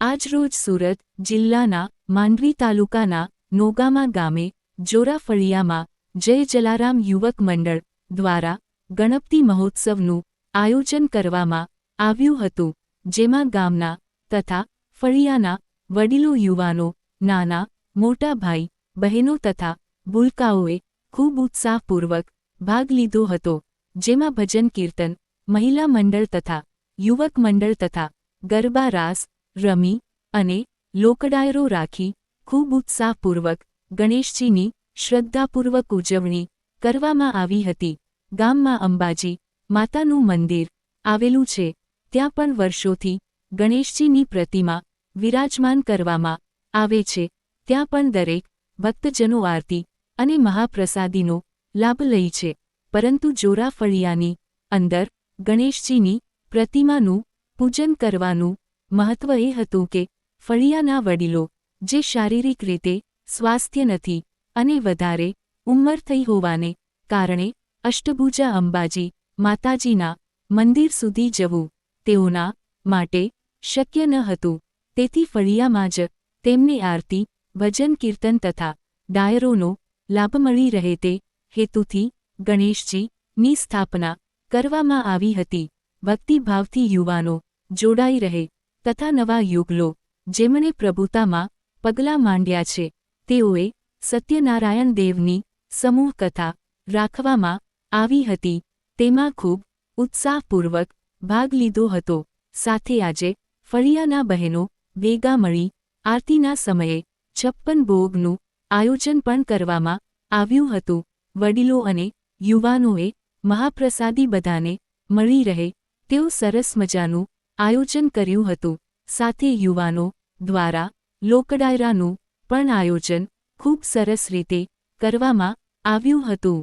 આજરોજ સુરત જિલ્લાના માંડવી તાલુકાના નોગામા ગામે જોરાફળિયામાં જય જલારામ યુવક મંડળ દ્વારા ગણપતિ મહોત્સવનું આયોજન કરવામાં આવ્યું હતું, જેમાં ગામના તથા ફળિયાના વડીલો, યુવાનો, નાના, મોટા ભાઈ, બહેનો તથા બુલકાઓએ ખૂબ ઉત્સાહપૂર્વક ભાગ લીધો હતો, જેમાં ભજન કીર્તન, મહિલા મંડળ તથા યુવક મંડળ તથા ગરબા રાસ રમી અને લોકડાયરો રાખી ખૂબ ઉત્સાહપૂર્વક ગણેશજીની શ્રદ્ધાપૂર્વક ઉજવણી કરવામાં આવી હતી. ગામમાં અંબાજી માતાનું મંદિર આવેલું છે. ત્યાં પણ વર્ષોથી ગણેશજીની પ્રતિમા વિરાજમાન કરવામાં આવે છે. ત્યાં પણ દરેક ભક્તજનો આરતી અને મહાપ્રસાદીનો લાભ લે છે. પરંતુ જોરા ફળિયાની અંદર ગણેશજીની પ્રતિમાનું પૂજન કરવાનું મહત્વ એ હતું કે, ફળિયાના વડીલો, જે શારીરિક રીતે સ્વાસ્થ્ય નથી અને વધારે ઉંમર થઈ હોવાને કારણે અષ્ટભુજા અંબાજી માતાજીના મંદિર સુધી જવું તેઓના માટે શક્ય ન હતું. તેથી ફળિયામાં જ તેમને આરતી, ભજન, કીર્તન તથા ડાયરોનો લાભ મળી રહે તે હેતુથી ગણેશજીની સ્થાપના કરવામાં આવી હતી. ભક્તિભાવથી યુવાનો જોડાઈ રહે તથા નવા યુગલો, જેમણે પ્રભુતામાં પગલાં માંડ્યા છે, તેઓએ સત્યનારાયણ દેવની સમૂહ કથા રાખવામાં આવી હતી, તેમાં ખૂબ ઉત્સાહપૂર્વક ભાગ લીધો હતો, સાથે આજે ફળિયાના બહેનો ભેગા મળી આરતીના સમયે છપ્પન ભોગનું આયોજન પણ કરવામાં આવ્યું હતું, વડીલો અને યુવાનોએ મહાપ્રસાદી બધાને મળી રહે તેવું સરસ મજાનું આયોજન કર્યું હતું. સાથે યુવાનો, દ્વારા, લોકડાયરાનું પણ આયોજન ખૂબ સરસ રીતે કરવામાં આવ્યું હતું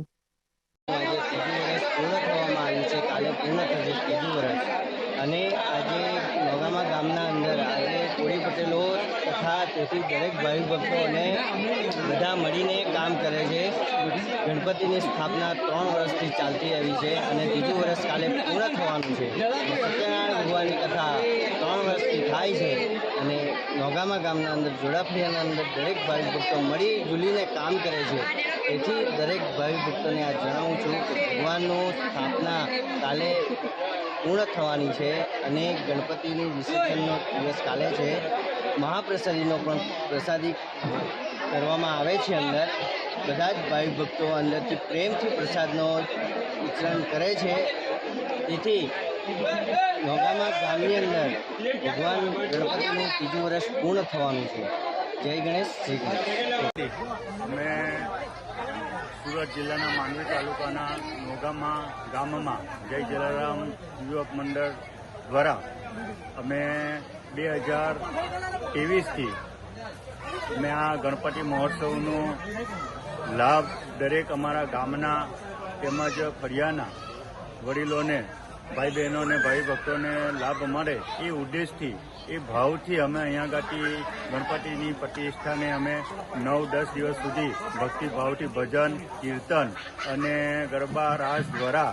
આજે ત્રીજું વર્ષ પૂર્ણ થવામાં આવ્યું છે કાલે પૂર્ણ થશે ત્રીજું વર્ષ અને આજે નોગામા ગામના અંદર આજે કોળી પટેલો તથા દરેક ભાઈ ભક્તોને બધા મળીને કામ કરે છે. ગણપતિની સ્થાપના ત્રણ વર્ષથી ચાલતી આવી છે અને ત્રીજું વર્ષ કાલે પૂર્ણ થવાનું છે. સત્યનારાયણ ભગવાનની કથા ત્રણ વર્ષથી થાય છે અને નોગામા ગામના અંદર, જોડાફળિયાના અંદર દરેક ભાઈ ભક્તો મળી જુલીને કામ કરે છે. તેથી દરેક ભાઈ ભક્તોને આ જણાવું છું કે ભગવાનનું સ્થાપના કાલે પૂર્ણ થવાની છે અને ગણપતિની વિસર્જનનો દિવસ કાલે છે. મહાપ્રસાદીનો પણ પ્રસાદી કરવામાં આવે છે અંદર. બધા જ ભાઈ ભક્તો અંદરથી પ્રેમથી પ્રસાદનો વિતરણ કરે છે. તેથી નોગામા ગામની અંદર ભગવાન ગણપતિનું ત્રીજું વર્ષ પૂર્ણ થવાનું છે. જય ગણેશ જય ગણેશ. અમે સુરત જિલ્લાના માંડવી તાલુકાના નોગામા ગામમાં જય જલારામ યુવક મંડળ દ્વારા અમે બે હજાર ત્રેવીસથી અમે આ ગણપતિ મહોત્સવનો લાભ દરેક અમારા ગામના તેમજ ફળિયાના વડીલોને ભાઈ બહેનોને ભાઈ ભક્તોને લાભ મળે એ ઉદ્દેશથી, એ ભાવથી અમે અહીંયા ગાતી ગણપતિની પ્રતિષ્ઠાને અમે નવ દસ દિવસ સુધી ભક્તિભાવથી ભજન, કીર્તન અને ગરબા રાસ દ્વારા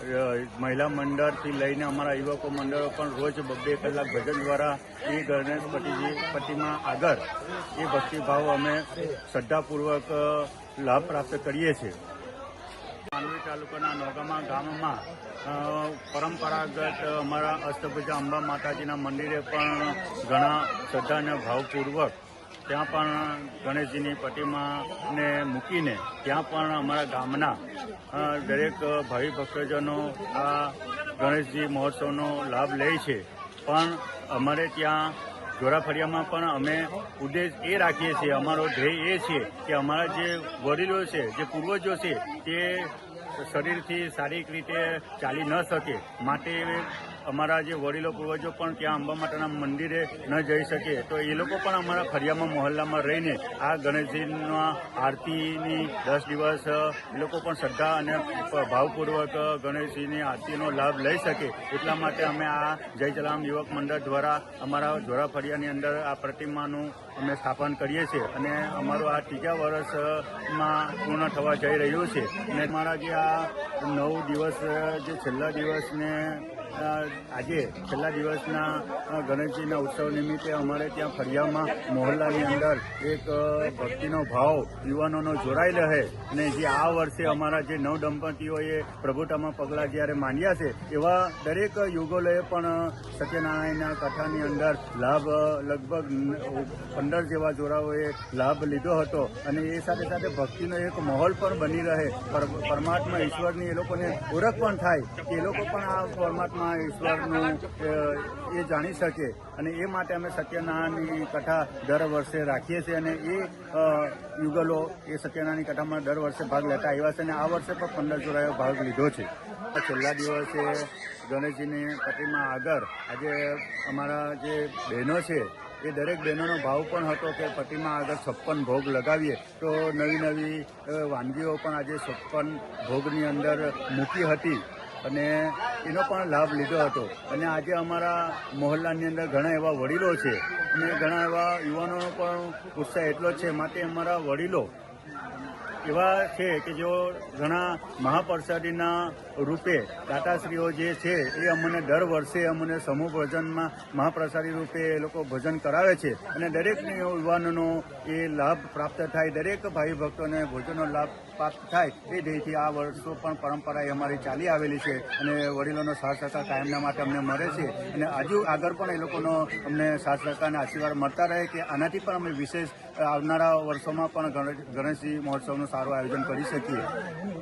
મહિલા મંડળથી લઈને અમારા યુવકો મંડળો પણ રોજ બબ્બે કલાક ભજન દ્વારા એ ગણેશપતિજી પ્રતિમા આગળ એ ભક્તિભાવ અમે શ્રદ્ધાપૂર્વક લાભ પ્રાપ્ત કરીએ છીએ. માંડવી તાલુકાના નોગામા ગામમાં પરંપરાગત અમારા અષ્ટભુજા અંબા માતાજીના મંદિરે પણ ઘણા શ્રદ્ધા અને ભાવપૂર્વક ત્યાં પણ ગણેશજીની પ્રતિમાને મૂકીને ત્યાં પણ અમારા ગામના દરેક ભાવિ ભક્તજનો આ ગણેશજી મહોત્સવનો લાભ લે છે. પણ અમારે ત્યાં જોરાફળિયામાં પણ અમે ઉદ્દેશ એ રાખીએ છીએ, અમારો ધ્યેય એ છે કે અમારા જે વડીલો છે, જે પૂર્વજો છે, તે શરીરથી શારીરિક રીતે ચાલી ન શકે. માટે અમારા જે વડીલો, પૂર્વજો પણ ત્યાં અંબા માતાના મંદિરે ન જઈ શકે, તો એ લોકો પણ અમારા ફરિયામાં, મોહલ્લામાં રહીને આ ગણેશજીના આરતીની દસ દિવસ એ લોકો પણ શ્રદ્ધા અને ભાવપૂર્વક ગણેશજીની આરતીનો લાભ લઈ શકે. એટલા માટે અમે આ જય જલામ યુવક મંડળ દ્વારા અમારા જોરા ફરિયાની અંદર આ પ્રતિમાનું અમે સ્થાપન કરીએ છીએ અને અમારું આ ત્રીજા વર્ષમાં પૂર્ણ થવા જઈ રહ્યું છે. અને અમારા જે આ નવ દિવસ, જે છેલ્લા દિવસને આજે છેલ્લા દિવસના ગણેશજીના ઉત્સવ નિમિત્તે અમારે ત્યાં ફળિયામાં મોહલ્લાની અંદર એક ભક્તિનો ભાવ યુવાનોનો જોડાઈ રહે અને જે આ વર્ષે અમારા જે નવ દંપતીઓએ પ્રભુતામાં પગલાં જ્યારે માંડ્યા છે, એવા દરેક યુગોલોએ પણ સત્યનારાયણના કથાની અંદર લાભ લગભગ પંદર જેવા જોડાઓએ લાભ લીધો હતો અને એ સાથે સાથે ભક્તિનો એક માહોલ પણ બની રહે. પર- પરમાત્મા ઈશ્વરની એ લોકોને ઓળખ પણ થાય કે એ લોકો પણ આ પરમાત્મા ઈશ્વરનું એ જાણી શકે અને એ માટે અમે સત્યનારાયણની કથા દર વર્ષે રાખીએ છીએ અને એ યુગલો એ સત્યનારાયણની કથામાં દર વર્ષે ભાગ લેતા આવ્યા છે અને આ વર્ષે પણ પંદર જોડાએ ભાગ લીધો છે. છેલ્લા દિવસે ગણેશજીની પ્રતિમા આગળ આજે અમારા જે બહેનો છે, એ દરેક બહેનોનો ભાવ પણ હતો કે પ્રતિમા આગળ છપ્પન ભોગ લગાવીએ. તો નવી નવી વાનગીઓ પણ આજે છપ્પન ભોગની અંદર મૂકી હતી. અને એનો પણ લાભ લીધો હતો. અને આજે અમારા મોહલ્લાની અંદર ઘણા એવા વડીલો છે. અને ઘણા એવા યુવાનોનો પણ ઉત્સાહ એટલો છે. માટે અમારા વડીલો એવા છે કે જેઓ ઘણા મહાપ્રસાદીના રૂપે દાતાશ્રીઓ જે છે, એ અમને દર વર્ષે અમને સમૂહ ભજનમાં મહાપ્રસાદી રૂપે એ લોકો ભોજન કરાવે છે. અને દરેક યુવાનોનો એ લાભ પ્રાપ્ત થાય. દરેક ભાઈ ભક્તોને ભોજનનો લાભ પ્રાપ્ત થાય એ ધ્યેયથી આ વર્ષો પણ પરંપરા એ અમારી ચાલી આવેલી છે અને વડીલોનો સાથ સહકાર કાયમના માટે અમને મળે છે અને હજુ આગળ પણ એ લોકોનો અમને સાથ સહકાર અને આશીર્વાદ મળતા રહે કે આનાથી પણ અમે વિશેષ આવનારા વર્ષોમાં પણ ગણેશજી મહોત્સવનું સારું આયોજન કરી શકીએ.